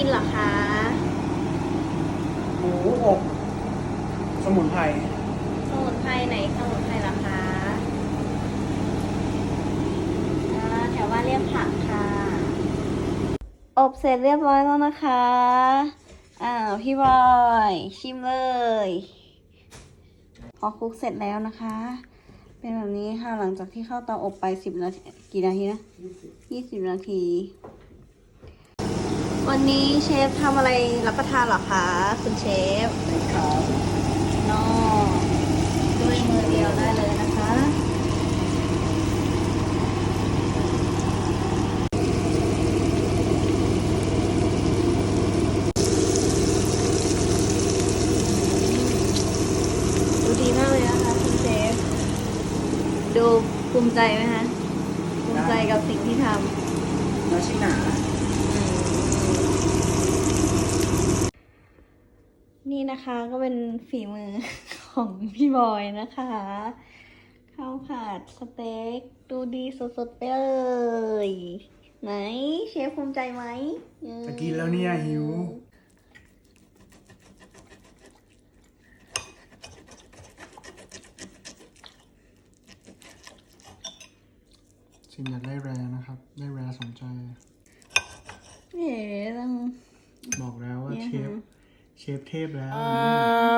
กินเหรอคะ หมูอบสมุนไพรสมุนไพรไหนสมุนไพรเหรอคะอ่าแถวว่านเรียกผักค่ะ อบเสร็จเรียบร้อยแล้วนะคะอ่าพี่บอย ชิมเลย พอคลุกเสร็จแล้วนะคะ เป็นแบบนี้ค่ะหลังจากที่เข้าเตาอบไปสิบนาทีกี่นาทีนะยี่สิบนาที วันนี้เชฟทำอะไรรับประทานเหรอคะคุณเชฟนะครับนอกด้วยมือเดียวได้เลยนะคะ ดูดีมากเลยนะคะคุณเชฟ ดูภูมิใจไหมคะ ภูมิใจกับสิ่งที่ทำเนื้อชิ้นหนา นี่นะคะก็เป็นฝีมือของพี่บอยนะคะ ข้าวผัดสเต็กดูดีสดๆไปเลยไหนเชฟภูมิใจไหมอืมจะกินแล้วเนี่ยหิว ชิมอยากได้แรนะครับ ได้แรสมใจ เอ๋ต้องบอกแล้วว่าเนี่ยเชฟค่ะ เชฟเทพแล้วอร่อย